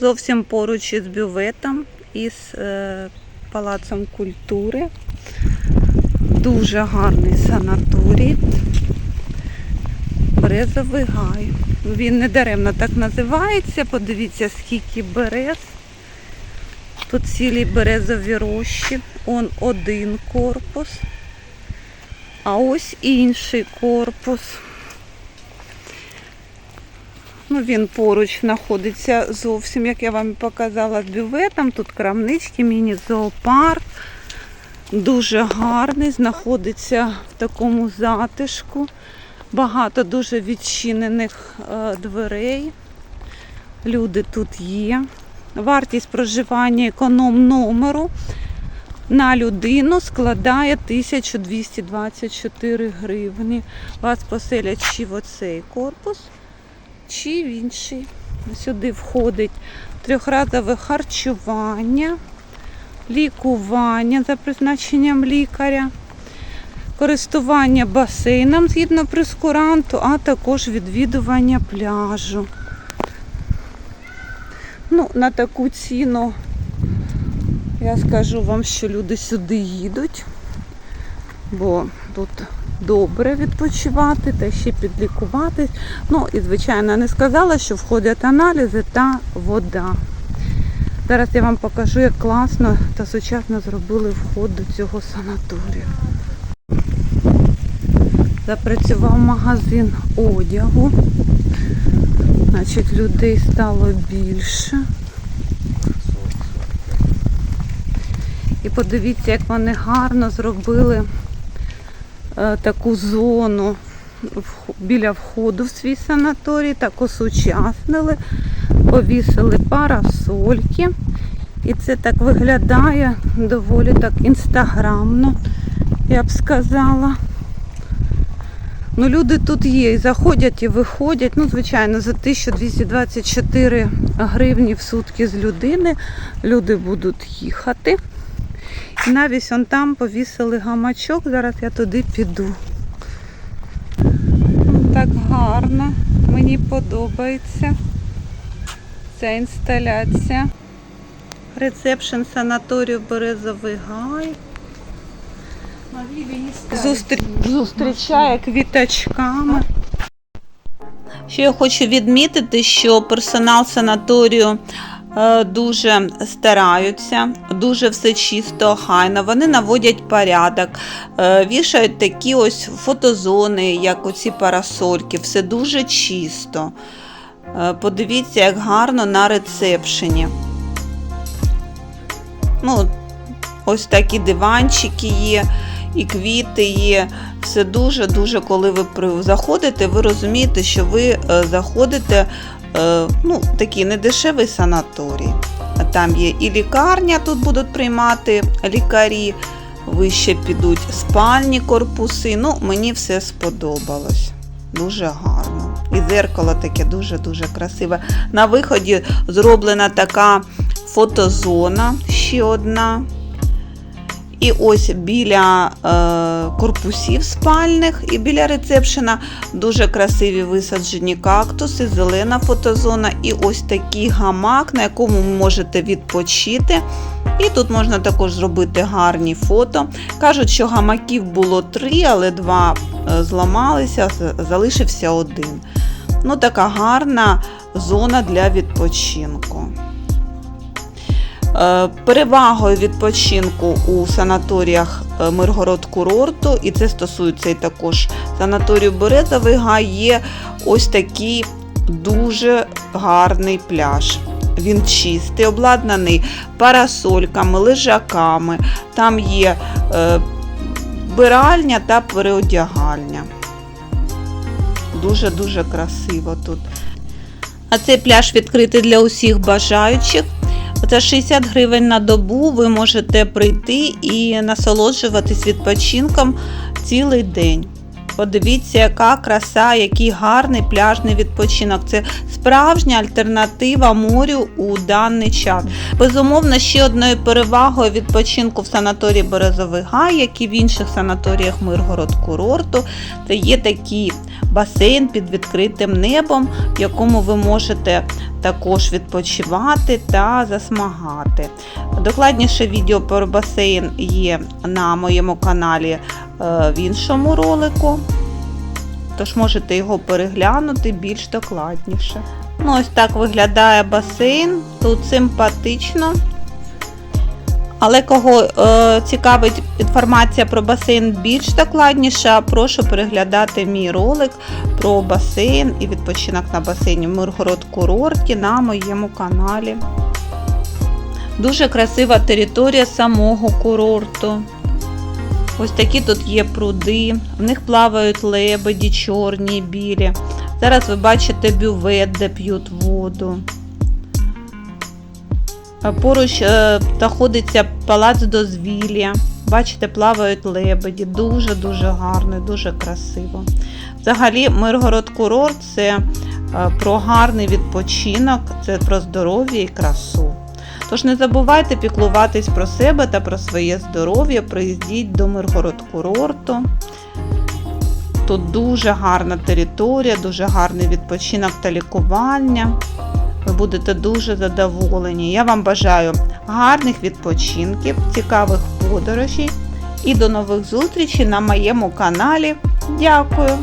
зовсім поруч із бюветом, із е, палацом культури. Дуже гарний санаторій. Березовий гай. Він не даремно так називається. Подивіться, скільки берез. Тут цілі березові рощі. Он один корпус. А ось інший корпус. Ну, він поруч знаходиться зовсім, як я вам показала, з бюветом. Тут крамнички, міні-зоопарк. Дуже гарний, знаходиться в такому затишку. Багато дуже відчинених е, дверей. Люди тут є. Вартість проживання економ номеру на людину складає 1224 гривні. Вас поселять чи в оцей корпус, чи в інший. Сюди входить трьохразове харчування, лікування за призначенням лікаря, користування басейном згідно прескуранту, а також відвідування пляжу. Ну, на таку ціну я скажу вам, що люди сюди їдуть, бо тут добре відпочивати та ще підлікуватись. Ну і, звичайно, не сказала, що входять аналізи та вода. Зараз я вам покажу, як класно та сучасно зробили вход до цього санаторію. Запрацював магазин одягу. Значить, людей стало більше. І подивіться, як вони гарно зробили таку зону біля входу в свій санаторій, так осучаснили, повісили парасольки. І це так виглядає доволі так інстаграмно, я б сказала. Ну, люди тут є, і заходять і виходять. Ну, звичайно, за 1224 гривні в сутки з людини люди будуть їхати. Навіть он там повісили гамачок, зараз я туди піду. Так гарно, мені подобається ця інсталяція. Рецепшн санаторію Березовий Гай. Зустрі... Зустрічає квіточками. Ще я хочу відмітити, що персонал санаторію дуже стараються, дуже все чисто, охайно. Вони наводять порядок, е, вішають такі ось фотозони, як оці парасольки, все дуже чисто. Е, Подивіться, як гарно на рецепшені. Ну, ось такі диванчики є, і квіти є. Все дуже-дуже, коли ви заходите, ви розумієте, що ви е, заходите е, ну, такий недешевий санаторій. Там є і лікарня, тут будуть приймати лікарі, вище підуть спальні корпуси. Ну, мені все сподобалось. Дуже гарно. І зеркало таке дуже-дуже красиве. На виході зроблена така фотозона ще одна. І ось біля е, корпусів спальних і біля рецепшена дуже красиві висаджені кактуси, зелена фотозона і ось такий гамак, на якому ви можете відпочити. І тут можна також зробити гарні фото. Кажуть, що гамаків було три, але два е, зламалися, залишився один. Ну, така гарна зона для відпочинку. Е, Перевагою відпочинку у санаторіях е, Миргород курорту, і це стосується і також санаторію Березовий Гай, є ось такий дуже гарний пляж. Він чистий, обладнаний парасольками, лежаками. Там є е, биральня та переодягальня. Дуже-дуже красиво тут. А цей пляж відкритий для усіх бажаючих. За 60 гривень на добу ви можете прийти і насолоджуватись відпочинком цілий день. Подивіться, яка краса, який гарний пляжний відпочинок. Це справжня альтернатива морю у даний час. Безумовно, ще одною перевагою відпочинку в санаторії Березовий Гай, як і в інших санаторіях Миргород курорту, це є такий басейн під відкритим небом, в якому ви можете також відпочивати та засмагати. Докладніше відео про басейн є на моєму каналі в іншому ролику. Тож можете його переглянути більш докладніше. Ну, ось так виглядає басейн. Тут симпатично. Але кого е, цікавить інформація про басейн більш докладніша, прошу переглядати мій ролик про басейн і відпочинок на басейні в Миргород курорті на моєму каналі. Дуже красива територія самого курорту. Ось такі тут є пруди, в них плавають лебеді, чорні, білі. Зараз ви бачите бювет, де п'ють воду. Поруч е, знаходиться палац дозвілля. Бачите, плавають лебеді. Дуже-дуже гарно, дуже красиво. Взагалі, Миргород курорт це е, про гарний відпочинок, це про здоров'я і красу. Тож не забувайте піклуватись про себе та про своє здоров'я. Приїздіть до Миргород курорту. Тут дуже гарна територія, дуже гарний відпочинок та лікування. Ви будете дуже задоволені. Я вам бажаю гарних відпочинків, цікавих подорожей і до нових зустрічей на моєму каналі. Дякую!